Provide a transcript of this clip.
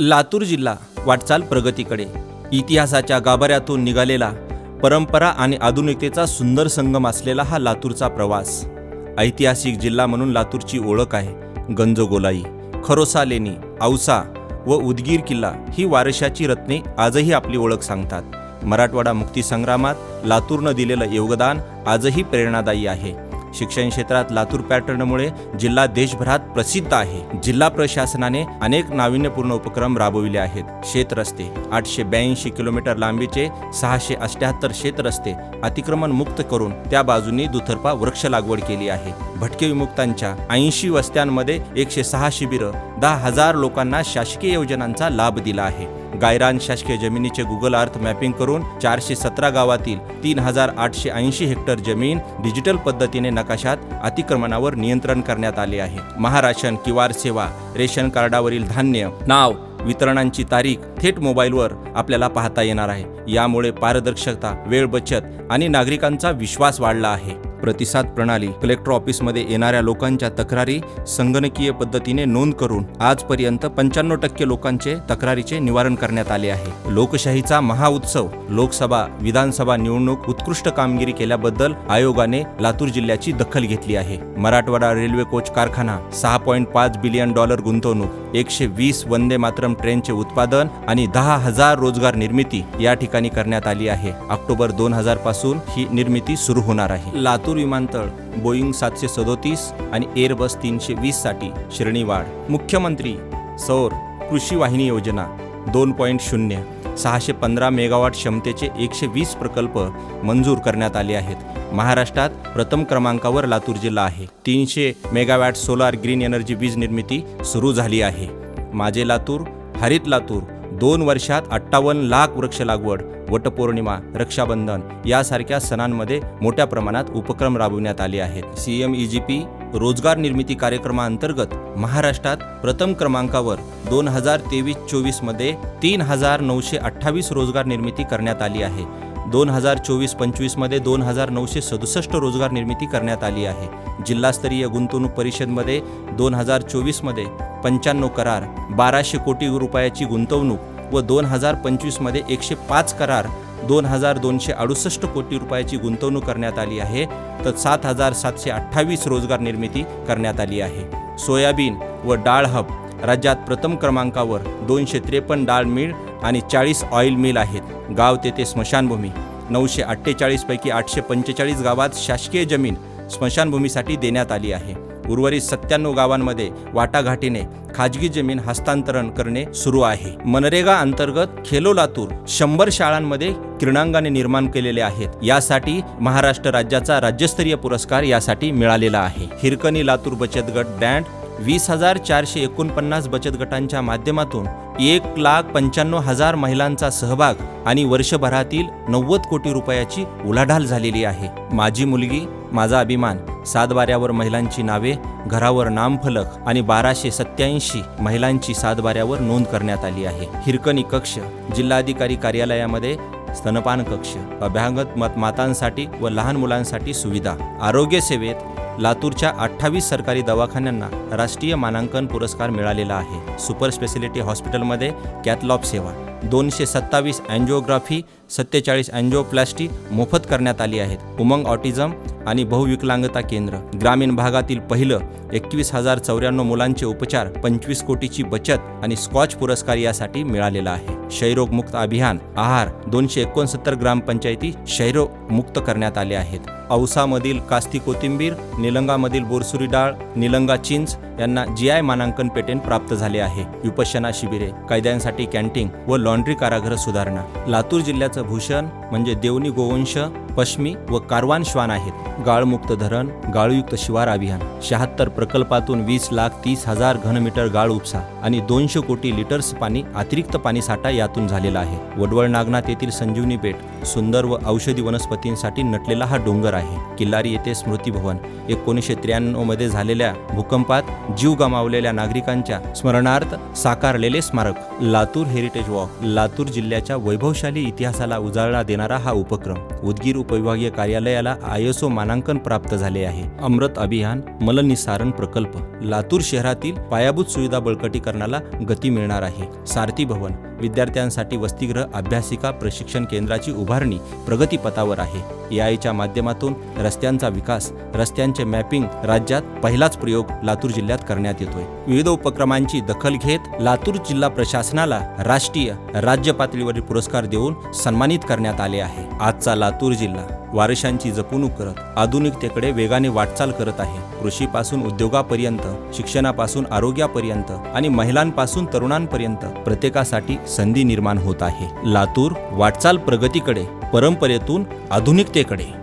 लातूर जिल्हा वाटचाल प्रगतीकडे. इतिहासाच्या गाभाऱ्यातून निघालेला परंपरा आणि आधुनिकतेचा सुंदर संगम असलेला हा लातूरचा प्रवास. ऐतिहासिक जिल्हा म्हणून लातूरची ओळख आहे. गंजगोलाई खरोसा लेणी औसा व उदगीर किल्ला ही वारशाची रत्ने आजही आपली ओळख सांगतात. मराठवाडा मुक्तीसंग्रामात लातूरनं दिलेलं योगदान आजही प्रेरणादायी आहे. शिक्षण क्षेत्रात लातूर पॅटर्नमुळे जिल्हा देशभरात प्रसिद्ध आहे. जिल्हा प्रशासनाने अनेक नाविन्यपूर्ण उपक्रम राबविले आहेत. शेत रस्ते आठशे ब्याऐंशी किलोमीटर लांबीचे सहाशे अष्ट्याहत्तर शेत रस्ते अतिक्रमण मुक्त करून त्या बाजूनी दुतर्फा वृक्ष लागवड केली आहे. भटके विमुक्तांच्या ऐंशी वस्त्यांमध्ये एकशे सहा शिबिरं दहा हजार लोकांना शासकीय योजनांचा लाभ दिला आहे. गायरान शासकीय जमिनीचे गुगल अर्थ मॅपिंग करून चारशे सतरा गावातील तीन हजार आठशे ऐंशी हेक्टर जमीन डिजिटल पद्धतीने नकाशात अतिक्रमणावर नियंत्रण करण्यात आले आहे. महाराशन किवार सेवा रेशन कार्डावरील धान्य नाव वितरणांची तारीख थेट मोबाईलवर आपल्याला पाहता येणार आहे. यामुळे पारदर्शकता वेळ बचत आणि नागरिकांचा विश्वास वाढला आहे. प्रतिसाद प्रणाली कलेक्टर ऑफिसमध्ये येणाऱ्या लोकांच्या तक्रारी संगणकीय पद्धतीने नोंद करून आजपर्यंत पंच्याण्णव टक्के लोकांचे तक्रारीचे निवारण करण्यात आले आहे. लोकशाहीचा महाउत्सव लोकसभा विधानसभा निवडणूक उत्कृष्ट कामगिरी केल्याबद्दल आयोगाने लातूर जिल्ह्याची दखल घेतली आहे. मराठवाडा रेल्वे कोच कारखाना सहा पॉईंट पाच बिलियन डॉलर गुंतवणूक एकशे वीस वंदे मातरम ट्रेनचे उत्पादन आणि दहा हजार रोजगार निर्मिती या ठिकाणी करण्यात आली आहे. ऑक्टोबर दोन हजारपासून ही निर्मिती सुरू होणार आहे. लातूर लातूर विमानतळ बोईंग सातशे सदोतीस आणि एअरबस तीनशे वीससाठी श्रेणीवाढ मुख्यमंत्री सौर कृषी वाहिनी योजना दोन पॉईंट शून्य सहाशे पंधरा मेगावॉट क्षमतेचे एकशे वीस प्रकल्प मंजूर करण्यात आले आहेत. महाराष्ट्रात प्रथम क्रमांकावर लातूर जिल्हा आहे. तीनशे मेगावॅट सोलार ग्रीन एनर्जी वीज निर्मिती सुरू झाली आहे. माझे लातूर हरित लातूर दोन वर्षात अठ्ठावन्न लाख वृक्ष लागवड वटपौर्णिमा रक्षाबंधन यासारख्या सणांमध्ये मोठ्या प्रमाणात उपक्रम राबविण्यात आले आहेत. C M E G P रोजगार निर्मिती कार्यक्रमाअंतर्गत महाराष्ट्रात प्रथम क्रमांकावर दोन हजार तेवीस चोवीसमध्ये तीन हजार नऊशे अठ्ठावीस रोजगार निर्मिती करण्यात आली आहे. दोन हजार चोवीस पंचवीसमध्ये दोन हजार नऊशे सदुसष्ट रोजगार निर्मिती करण्यात आली आहे. जिल्हास्तरीय गुंतवणूक परिषदमध्ये दोन हजार चोवीसमध्ये पंच्याण्णव करार बाराशे कोटी रुपयाची गुंतवणूक व दोन हजार पंचवीसमध्ये एकशे पाच करार दोन हजार दोनशे अडुसष्ट कोटी रुपयाची गुंतवणूक करण्यात आली आहे. तर सात हजार सातशे अठ्ठावीस रोजगार निर्मिती करण्यात आली आहे. सोयाबीन व डाळ हब राज्यात प्रथम क्रमांकावर दोनशे त्रेपन्न डाळ मिल आणि चाळीस ऑइल मिल आहेत. गाव तेथे स्मशानभूमी. नऊशे अठ्ठेचाळीसपैकी आठशे पंचेचाळीस गावात शासकीय जमीन स्मशानभूमीसाठी देण्यात आली आहे. उर्वरित सत्त्याण्णव गावांमध्ये वाटाघाटीने खाजगी जमीन हस्तांतरण करणे सुरू आहे. मनरेगा अंतर्गत खेलो लातूर शंभर शाळांमध्ये क्रीडांगाने निर्माण केलेले आहेत. यासाठी महाराष्ट्र राज्याचा राज्यस्तरीय पुरस्कार यासाठी मिळालेला आहे. हिरकणी लातूर बचत गट बँड वीस हजार चारशे एकोणपन्नास बचत गटांच्या माध्यमातून एक लाख पंच्याण्णव हजार महिलांचा सहभाग आणि वर्षभरातील नव्वद कोटी रुपयाची उलाढाल झालेली आहे. माझी मुलगी माझा अभिमान सातबाऱ्यावर महिलांची नावे घरावर नामफलक आणि बाराशे सत्याऐंशी महिलांची सातबाऱ्यावर नोंद करण्यात आली आहे. हिरकणी कक्ष जिल्हाधिकारी कार्यालयामध्ये स्तनपान कक्ष अभ्यांगत मत मातांसाठी व लहान मुलांसाठी सुविधा आरोग्य सेवेत लातूरच्या अठ्ठावीस सरकारी दवाखान्यांना राष्ट्रीय मानांकन पुरस्कार मिळालेला आहे. सुपर स्पेशालिटी हॉस्पिटलमध्ये कॅथलॉप सेवा दोनशे सत्तावीस अँजिओग्राफी सत्तेचाळीस अँजिओप्लास्टी मोफत करण्यात आली आहेत. उमंग ऑटिझम आणि बहुविकलांगता केंद्र. ग्रामीण भागातील पहिलं एकवीस हजार चौऱ्याण्णव मुलांचे उपचार पंचवीस कोटीची बचत आणि स्कॉच पुरस्कार यासाठी मिळालेला आहे. क्षयरोग मुक्त अभियान आहार दोनशे एकोणसत्तर ग्रामपंचायती क्षयरोग मुक्त करण्यात आले आहेत. औसामधील कास्ती कोथिंबीर निलंगामधील बोरसुरी डाळ निलंगा चिंच यांना जी आय मानांकन पेटेंट प्राप्त झाले आहे. विपशना शिबिरे कैद्यांसाठी कॅन्टीन व लॉन्ड्री कारागृह सुधारणा. लातूर जिल्ह्याचं भूषण म्हणजे देवनी गोवंश पश्मी व कारवान श्वान आहेत. गाळमुक्त धरण गाळयुक्त शिवार अभियान. शहात्तर प्रकल्पातून वीस लाख तीस हजार घनमीटर गाळ उपसा आणि दोनशे कोटी लिटर्स पाणी अतिरिक्त पाणी साठा यातून झालेला आहे. वडवळ नागनाथ येथील संजीवनी बेट सुंदर व औषधी वनस्पतींसाठी नटलेला हा डोंगर आहे. किल्लारी येथे स्मृती भवन एकोणीसशे त्र्याण्णवमध्ये झालेल्या भूकंपात जीव गमावलेल्या नागरिकांच्या स्मरणार्थ साकारलेले स्मारक. लातूर हेरिटेज वॉक लातूर जिल्ह्याच्या वैभवशाली इतिहासाला उजाळा देणारा हा उपक्रम. उदगीर उपविभागीय कार्यालयाला आयएसओ मानांकन प्राप्त झाले आहे. अमृत अभियान मलनिसारण प्रकल्प. लातूर शहरातील पायाभूत सुविधा बळकटीकरणाला गती मिळणार आहे. सारथी भवन विद्यार्थ्यांसाठी वसतिगृह अभ्यासिका प्रशिक्षण केंद्राची उभारणी प्रगतीपथावर आहे. एआयच्या माध्यमातून रस्त्यांचा विकास रस्त्यांचे मॅपिंग राज्यात पहिलाच प्रयोग लातूर जिल्ह्यात करण्यात येतोय. विविध उपक्रमांची दखल घेत लातूर जिल्हा प्रशासनाला राष्ट्रीय राज्य पातळीवरील पुरस्कार देऊन सन्मानित करण्यात आले आहे. आजचा लातूर जिल्हा वारशांची जपणूक करत आधुनिकतेकडे वेगाने वाटचाल करत आहे. कृषीपासून उद्योगापर्यंत शिक्षणापासून आरोग्यापर्यंत आणि महिलांपासून तरुणांपर्यंत प्रत्येकासाठी संधी निर्माण होत आहे. लातूर वाटचाल प्रगतीकडे परंपरेतून आधुनिकतेकडे.